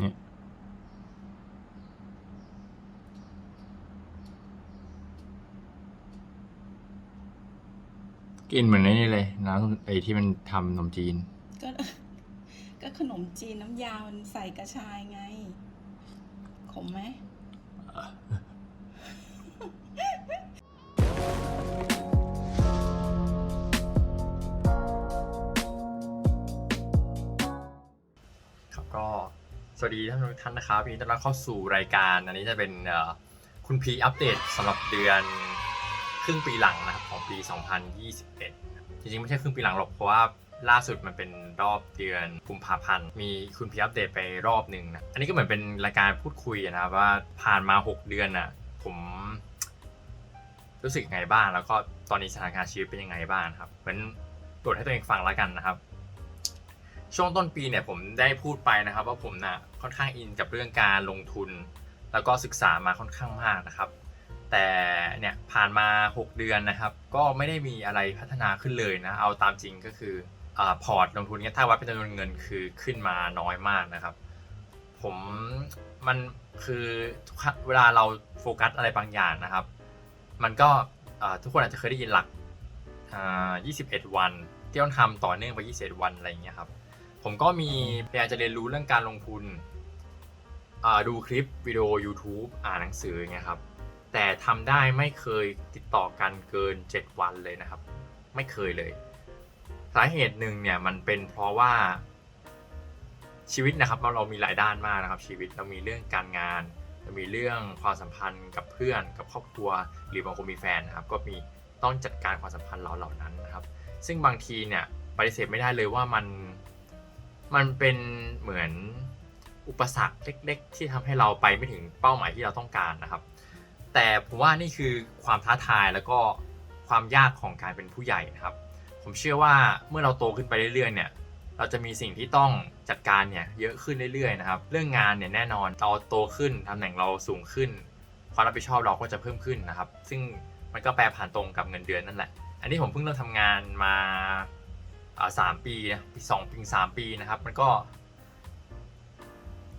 นี่กินเหมือนนี่เลยน้ำไอ้ที่มันทำขนมจีน ก็ก็ขนมจีนน้ำยา มันใส่กระชายไง ขมไหม สวัสดีท่านทุกท่านนะครับยินดีต้อนรับเข้าสู่รายการ อันนี้จะเป็นคุณพีอัปเดตสำหรับเดือนครึ่งปีหลังนะครับของปี 2021 จริงๆ ไม่ใช่ครึ่งปีหลังหรอกเพราะว่าล่าสุดมันเป็นรอบเดือนกุมภาพันธ์ มีคุณพีอัปเดตไปรอบหนึ่งนะอันนี้ก็เหมือนเป็นรายการพูดคุยนะครับว่าผ่านมา 6 เดือนน่ะผม รู้สึกยังไงบ้าง แล้วก็ตอนนี้สถานการณ์ชีวิตเป็นยังไงบ้างครับเหมือนตรวจให้ตัวเองฟังแล้วกันนะครับ ช่วงต้นปีเนี่ยผมได้พูดไปนะครับ ว่าผมนะ่ะค่อนข้างอินกับเรื่องการลงทุน แล้วก็ศึกษามาค่อนข้างมากนะครับ แต่เนี่ยผ่านมา 6 เดือนนะครับ ก็ไม่ได้มีอะไรพัฒนาขึ้นเลยนะ เอาตามจริงก็คืออพอร์ตลงทุนเนี่ยถ้าวัดเป็นจำนวนเงินคือขึ้นมาน้อยมากนะครับ ผมมันคือเวลาเราโฟกัสอะไรบางอย่างนะครับ มันก็ทุกคนอาจจะเคยได้ยินหลักอ่า21 วัน ที่ต้องทำต่อเนื่องไป 21 วันอะไรอย่างเงี้ยครับ ผมก็มีพยายามจะเรียนรู้เรื่องการลงทุนดูคลิปวิดีโอ YouTube อ่านหนังสืออย่างเงี้ยครับแต่ทำได้ไม่เคยติดต่อกันเกิน 7 วันเลยนะครับ ไม่เคยเลย สาเหตุหนึ่งเนี่ยมันเป็นเพราะว่าชีวิตนะครับเรามีหลายด้านมากนะครับ ชีวิตเรามีเรื่องการงานเรามีเรื่องความสัมพันธ์กับเพื่อนกับครอบครัว หรือบางคนมีแฟนนะครับ ก็มีต้องจัดการความสัมพันธ์เราเหล่านั้นนะครับ ซึ่งบางทีเนี่ยปฏิเสธไม่ได้เลยว่ามัน มันเป็นเหมือนอุปสรรคเล็ก ๆ ที่ทำให้เราไปไม่ถึงเป้าหมายที่เราต้องการนะครับ แต่ผมว่านี่คือความท้าทายแล้วก็ความยากของการเป็นผู้ใหญ่นะครับ ผมเชื่อว่าเมื่อเราโตขึ้นไปเรื่อยๆเนี่ยเราจะมีสิ่งที่ต้องจัดการเนี่ยเยอะขึ้นเรื่อยๆนะครับ เรื่องงานเนี่ยแน่นอนเราโตขึ้นตำแหน่งเราสูงขึ้น ความรับผิดชอบเราก็จะเพิ่มขึ้นนะครับ ซึ่งมันก็แปรผ่านตรงกับเงินเดือนนั่นแหละ อันนี้ผมเพิ่งเริ่มทำงานมา สามปีนะสองปีสามปีนะครับ มันก็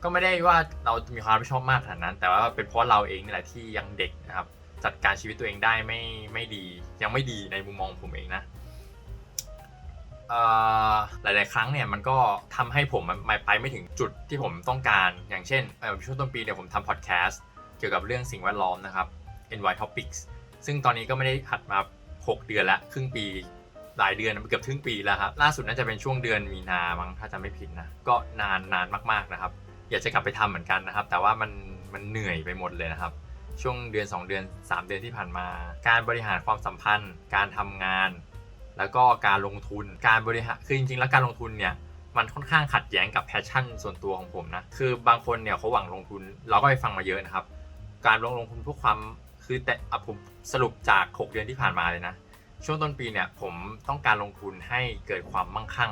ก็ไม่ได้ว่าเรามีความรับผิดชอบมากขนาดนั้น แต่ว่าเป็นเพราะเราเองนี่แหละที่ยังเด็กนะครับ จัดการชีวิตตัวเองได้ไม่ไม่ดี ยังไม่ดีในมุมมองผมเองนะหลาย ๆ ครั้งเนี่ยมันก็ทำให้ผมมันไปไม่ถึงจุดที่ผมต้องการ อย่างเช่นช่วงต้นปีเนี่ยผมทำพอดแคสต์เกี่ยวกับเรื่องสิ่งแวดล้อมนะครับ NY Topics ซึ่งตอนนี้ก็ไม่ได้อัดมา 6 เดือนละครึ่งปี หลายเดือนเกือบครึ่งปีแล้วครับล่าสุดน่าจะเป็นช่วงเดือนมีนามั้งถ้าจำไม่ผิดนะก็นานนานมากๆนะครับ อยากจะกลับไปทำเหมือนกันนะครับ แต่ว่ามันมันเหนื่อยไปหมดเลยนะครับ ช่วงเดือน 2 เดือน 3 เดือนที่ผ่านมา การบริหารความสัมพันธ์ การทำงาน แล้วก็การลงทุนการบริหารคือจริงๆ แล้วการลงทุนเนี่ยมันค่อนข้างขัดแย้งกับแพชชั่นส่วนตัวของผมนะคือบางคนเนี่ยเขาหวังลงทุนเราก็ไปฟังมาเยอะนะครับ การลงลงทุนเพื่อความคือแต่อะผมสรุปจาก 6 เดือนที่ผ่านมาเลยนะ ช่วงต้นปีเนี่ยผมต้องการลงทุนให้เกิดความมั่งคั่ง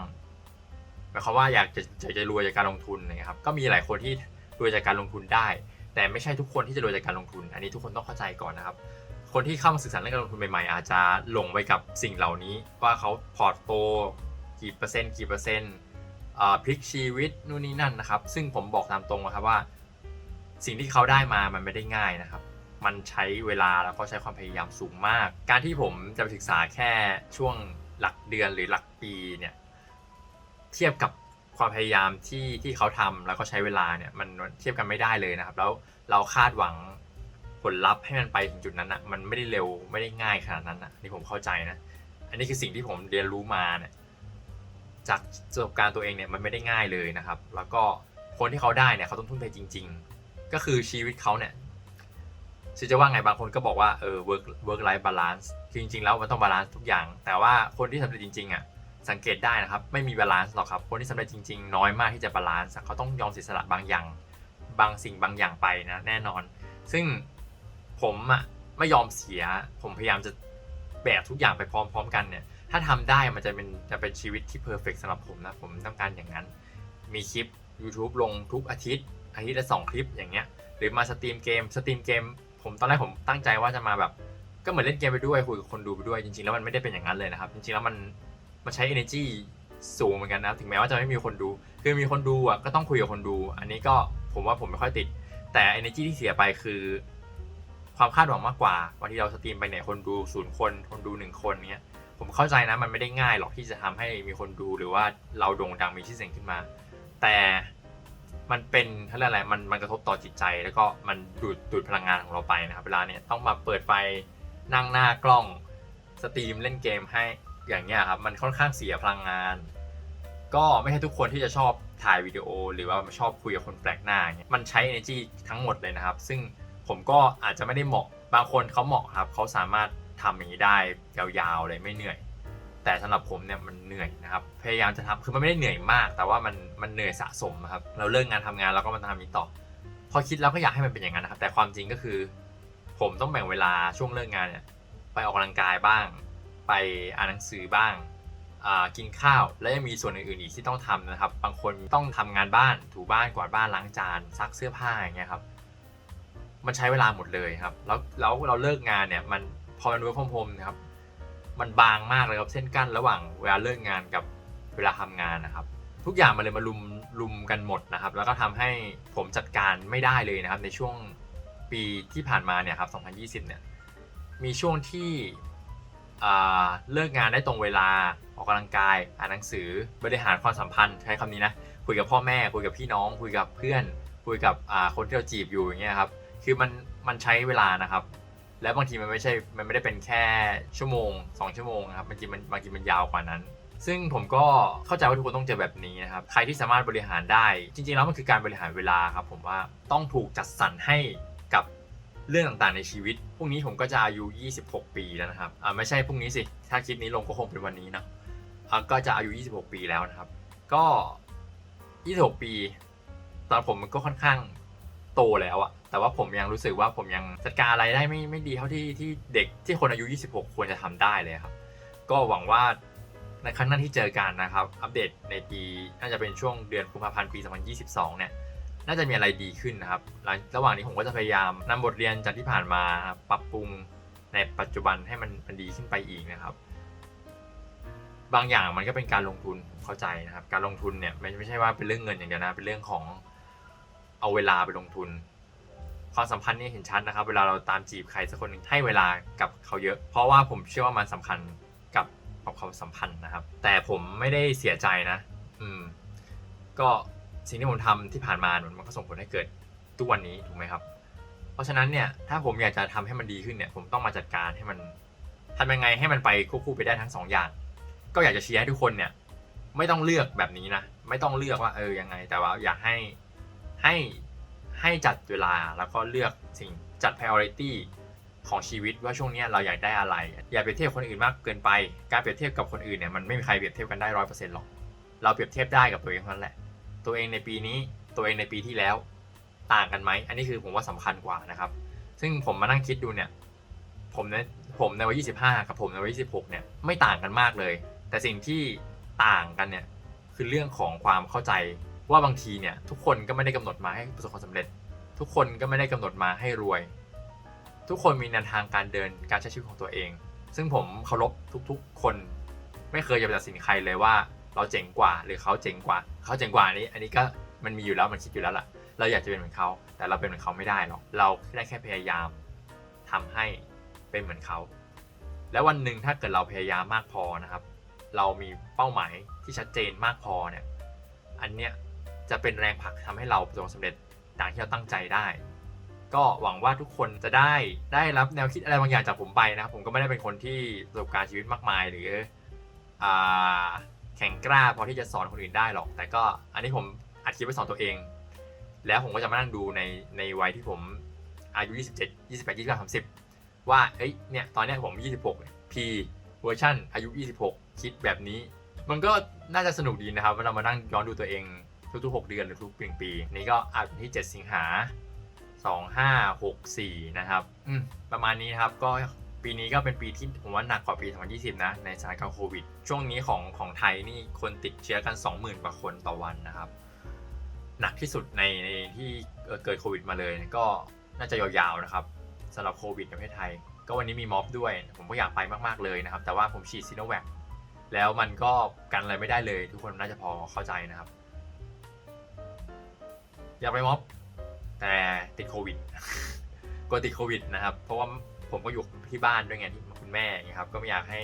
หมายความว่าอยากจะจะจะรวยจากการลงทุนนะครับก็มีหลายคนที่รวยจากการลงทุนได้ แต่ไม่ใช่ทุกคนที่จะรวยจากการลงทุน อันนี้ทุกคนต้องเข้าใจก่อนนะครับ คนที่เข้ามาศึกษาเรื่องการลงทุนใหม่ๆอาจจะหลงไปกับสิ่งเหล่านี้ ว่าเขาพอร์ตโตกี่เปอร์เซ็นต์กี่เปอร์เซ็นต์พลิกชีวิตนู่นนี่นั่นนะครับ ซึ่งผมบอกตามตรงนะครับว่า สิ่งที่เขาได้มามันไม่ได้ง่ายนะครับ มันใช้เวลาแล้วก็ใช้ความพยายามสูงมาก การที่ผมจะไปศึกษาแค่ช่วงหลักเดือนหรือหลักปีเนี่ยเทียบกับความพยายามที่ที่เขาทำแล้วก็ใช้เวลาเนี่ยมันเทียบกันไม่ได้เลยนะครับ แล้วเราคาดหวังผลลัพธ์ให้มันไปถึงจุดนั้นอะมันไม่ได้เร็วไม่ได้ง่ายขนาดนั้นอะนี่ผมเข้าใจนะ อันนี้คือสิ่งที่ผมเรียนรู้มาเนี่ยจากประสบการณ์ตัวเองเนี่ยมันไม่ได้ง่ายเลยนะครับ แล้วก็คนที่เขาได้เนี่ยเขาต้องทุ่มเทจริง ๆ ก็คือชีวิตเขาเนี่ย จะว่าไงบางคนก็บอกว่าเออ work work life balance คือจริงๆแล้วมันต้องบาลานซ์ทุกอย่าง แต่ว่าคนที่สำเร็จจริงๆอะสังเกตได้นะครับ ไม่มีบาลานซ์หรอกครับ คนที่สำเร็จจริงๆ น้อยมากที่จะบาลานซ์เขาต้องยอมเสียสละบางอย่าง บางสิ่งบางอย่างไปนะแน่นอน ซึ่งผมอะไม่ยอมเสีย ผมพยายามจะแบกทุกอย่างไปพร้อม ๆ กันเนี่ย ถ้าทำได้มันจะเป็นจะเป็นชีวิตที่เพอร์เฟกสำหรับผมนะ ผมต้องการอย่างนั้น มีคลิป YouTube ลงทุกอาทิตย์ อาทิตย์ละสองคลิปอย่างเงี้ย หรือมาสตรีมเกม สตรีมเกม ผมตอนแรกผมตั้งใจว่าจะมาแบบก็เหมือนเล่นเกมไปด้วยคุยกับคนดูไปด้วยจริงๆแล้วมันไม่ได้เป็นอย่างนั้นเลยนะครับ จริงๆแล้วมันมันใช้ energy สูงเหมือนกันนะถึงแม้ว่าจะไม่มีคนดู คือมีคนดูอะก็ต้องคุยกับคนดู อันนี้ก็ผมว่าผมไม่ค่อยติด แต่ energy ที่เสียไปคือ ความคาดหวังมากกว่าวันที่เราสตรีมไปเนี่ยคนดูศูนย์คนคนดูหนึ่งคนเนี้ยผมเข้าใจนะมันไม่ได้ง่ายหรอกที่จะทำให้มีคนดูหรือว่าเราโด่งดังมีชื่อเสียงขึ้นมา แต่ มันเป็นเขาเรียกอะไรมันมันกระทบต่อจิตใจ แล้วก็มันดูดดูดพลังงานของเราไปนะครับ เวลาเนี่ยต้องมาเปิดไฟนั่งหน้ากล้องสตรีมเล่นเกมให้อย่างเงี้ยครับมันค่อนข้างเสียพลังงาน ก็ไม่ใช่ทุกคนที่จะชอบถ่ายวิดีโอ หรือว่าชอบคุยกับคนแปลกหน้าเงี้ยมันใช้ energy ทั้งหมดเลยนะครับ ซึ่งผมก็อาจจะไม่ได้เหมาะบางคนเขาเหมาะครับเขาสามารถทำอย่างนี้ได้ยาวๆเลยไม่เหนื่อย แต่สำหรับผมเนี่ยมันเหนื่อยนะครับ พยายามจะทำคือมันไม่ได้เหนื่อยมาก แต่ว่ามันมันเหนื่อยสะสมนะครับ เราเลิกงานทำงานแล้วก็มาทำนี้ต่อ พอคิดแล้วก็อยากให้มันเป็นอย่างนั้นนะครับ แต่ความจริงก็คือ ผมต้องแบ่งเวลาช่วงเลิกงานเนี่ยไปออกกำลังกายบ้าง ไปอ่านหนังสือบ้างกินข้าวและยังมีส่วนอื่นๆอีกที่ต้องทำนะครับ บางคนต้องทำงานบ้านถูบ้านกวาดบ้านล้างจานซักเสื้อผ้าอย่างเงี้ยครับมันใช้เวลาหมดเลยครับ แล้วแล้วเราเลิกงานเนี่ยมันพอมันรู้พรมนะครับ มันบางมากเลยครับเส้นกั้นระหว่างเวลาเลิกงานกับเวลาทำงานนะครับ ทุกอย่างมันเลยมาลุมลุมกันหมดนะครับ แล้วก็ทำให้ผมจัดการไม่ได้เลยนะครับ ในช่วงปีที่ผ่านมาเนี่ยครับ 2020 เนี่ยมีช่วงที่เลิกงานได้ตรงเวลาออกกำลังกาย อ่านหนังสือบริหารความสัมพันธ์ใช้คำนี้นะคุยกับพ่อแม่คุยกับพี่น้อง คุยกับเพื่อน คุยกับคนที่เราจีบอยู่อย่างเงี้ยครับคือมันมันใช้เวลานะครับ แล้วบางทีมันไม่ใช่ มันไม่ได้เป็นแค่ชั่วโมง 2 ชั่วโมงนะครับ บางทีมันบางทีมันยาวกว่านั้น ซึ่งผมก็เข้าใจว่าทุกคนต้องเจอแบบนี้นะครับ ใครที่สามารถบริหารได้ จริง ๆ แล้วมันคือการบริหารเวลาครับ ผมว่าต้องถูกจัดสรรให้กับเรื่องต่างๆในชีวิต พรุ่งนี้ผมก็จะอายุ 26 ปีแล้วนะครับ อ่าไม่ใช่พรุ่งนี้สิ ถ้าคลิปนี้ลงก็คงเป็นวันนี้นะอ่าก็จะอายุ 26 ปีแล้วนะครับ ก็ 26 ปีตอนผมมันก็ค่อนข้างโตแล้วอะ แต่ว่าผมยังรู้สึกว่าผมยังจัดการอะไรได้ไม่ไม่ดีเท่าที่ที่เด็กที่คนอายุ 26 ควรจะทำได้เลยครับ ก็หวังว่าในครั้งหน้าที่เจอกันนะครับ อัปเดตในปีน่าจะเป็นช่วงเดือนกุมภาพันธ์ปี 2022 เนี่ยน่าจะมีอะไรดีขึ้นนะครับหลังระหว่างนี้ผมก็จะพยายามนำบทเรียนจากที่ผ่านมาครับปรับปรุงในปัจจุบันให้มันมันดีขึ้นไปอีกนะครับ บางอย่างมันก็เป็นการลงทุนผมเข้าใจนะครับ การลงทุนเนี่ยไม่ไม่ใช่ว่าเป็นเรื่องเงินอย่างเดียวนะเป็นเรื่องของเอาเวลาไปลงทุน ความสัมพันธ์นี่เห็นชัดนะครับ เวลาเราตามจีบใครสักคนหนึ่งให้เวลากับเขาเยอะ เพราะว่าผมเชื่อว่ามันสำคัญกับกับความสัมพันธ์นะครับ แต่ผมไม่ได้เสียใจนะ อืม ก็สิ่งที่ผมทำที่ผ่านมามันก็ส่งผลให้เกิดทุกวันนี้ถูกไหมครับ เพราะฉะนั้นเนี่ยถ้าผมอยากจะทำให้มันดีขึ้นเนี่ย ผมต้องมาจัดการให้มันทำยังไงให้มันไปควบคู่ไปได้ทั้งสองอย่าง ก็อยากจะเชียร์ให้ทุกคนเนี่ย ไม่ต้องเลือกแบบนี้นะ ไม่ต้องเลือกว่าเออยังไง แต่ว่าอยากให้ให้ ให้จัดเวลาแล้วก็เลือกสิ่งจัด priority ของชีวิตว่าช่วงนี้เราอยากได้อะไร อย่าเปรียบเทียบคนอื่นมากเกินไป การเปรียบเทียบกับคนอื่นเนี่ยมันไม่มีใครเปรียบเทียบกันได้ร้อยเปอร์เซ็นต์หรอก เราเปรียบเทียบได้กับตัวเองเท่านั้นแหละ ตัวเองในปีนี้ตัวเองในปีที่แล้วต่างกันไหม อันนี้คือผมว่าสำคัญกว่านะครับ ซึ่งผมมานั่งคิดดูเนี่ย ผมในผมในวัย25 กับผมในวัย26 เนี่ยไม่ต่างกันมากเลย แต่สิ่งที่ต่างกันเนี่ยคือเรื่องของความเข้าใจ ว่าบางทีเนี่ยทุกคนก็ไม่ได้กำหนดมาให้ประสบความสำเร็จ ทุกคนก็ไม่ได้กำหนดมาให้รวย ทุกคนมีแนวทางการเดินการใช้ชีวิตของตัวเอง ซึ่งผมเคารพทุกๆ คน ไม่เคยจะไปตัดสินใครเลยว่า เราเจ๋งกว่าหรือเขาเจ๋งกว่า เขาเจ๋งกว่านี้ อันนี้ก็มันมีอยู่แล้วมันคิดอยู่แล้วล่ะ เราอยากจะเป็นเหมือนเขา แต่เราเป็นเหมือนเขาไม่ได้หรอกเราได้แค่พยายามทำให้เป็นเหมือนเขา แล้ววันหนึ่งถ้าเกิดเราพยายามมากพอนะครับ เรามีเป้าหมายที่ชัดเจนมากพอเนี่ยอันเนี้ย จะเป็นแรงผลักทำให้เราประสบความสำเร็จดังที่เราตั้งใจได้ ก็หวังว่าทุกคนจะได้ได้รับแนวคิดอะไรบางอย่างจากผมไปนะครับ ผมก็ไม่ได้เป็นคนที่ประสบการณ์ชีวิตมากมาย หรืออ่าแข็งกล้าพอที่จะสอนคนอื่นได้หรอก แต่ก็อันนี้ผมอัดคลิปไว้สอนตัวเอง แล้วผมก็จะมานั่งดูในในวัยที่ผมอายุ 27 28 29 30 ว่าเอ้ยเนี่ยตอนเนี้ยผม 26 P เวอร์ชันอายุ 26 คิดแบบนี้ มันก็น่าจะสนุกดีนะครับเวลามานั่งย้อนดูตัวเอง ทุกๆ 6 เดือนหรือทุกปีปี นี่ก็อาจเป็นที่ 7 สิงหา 2564 นะครับอืมประมาณนี้นะครับก็ปีนี้ก็เป็นปีที่ผมว่าหนักกว่าปี 2020 นะ ในสถานการณ์โควิด ช่วงนี้ของของไทยนี่คนติดเชื้อกัน 20,000 กว่าคนต่อวันนะครับ หนักที่สุดในในที่เอ่อเกิดโควิดมาเลย ก็น่าจะยาวๆนะครับสำหรับโควิดในประเทศไทย ก็วันนี้มีม็อบด้วย ผมก็อยากไปมากๆเลยนะครับ แต่ว่าผมฉีดซีโนแวคแล้วมันก็กันอะไรไม่ได้เลย ทุกคนน่าจะพอเข้าใจนะครับ อยากไปม็อบ แต่ติดโควิดกลัวติดโควิดนะครับ เพราะว่าผมก็อยู่ที่บ้านด้วยไงที่คุณแม่อย่างเงี้ยครับ ก็ไม่อยากให้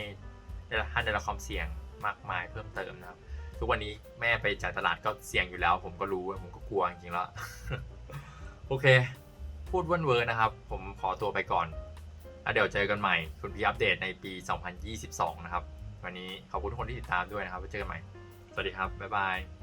ท่านได้รับความเสี่ยงมากมายเพิ่มเติมนะครับ ทุกวันนี้แม่ไปจ่ายตลาดก็เสี่ยงอยู่แล้ว ผมก็รู้ผมก็กลัวจริงๆแล้ว โอเค พูดว่นเวอร์นะครับ ผมขอตัวไปก่อนแล้วเดี๋ยวเจอกันใหม่ คุณพี่อัปเดตในปี 2022 นะครับ วันนี้ขอบคุณทุกคนที่ติดตามด้วยนะครับไว้เจอกันใหม่ สวัสดีครับ บ๊ายบาย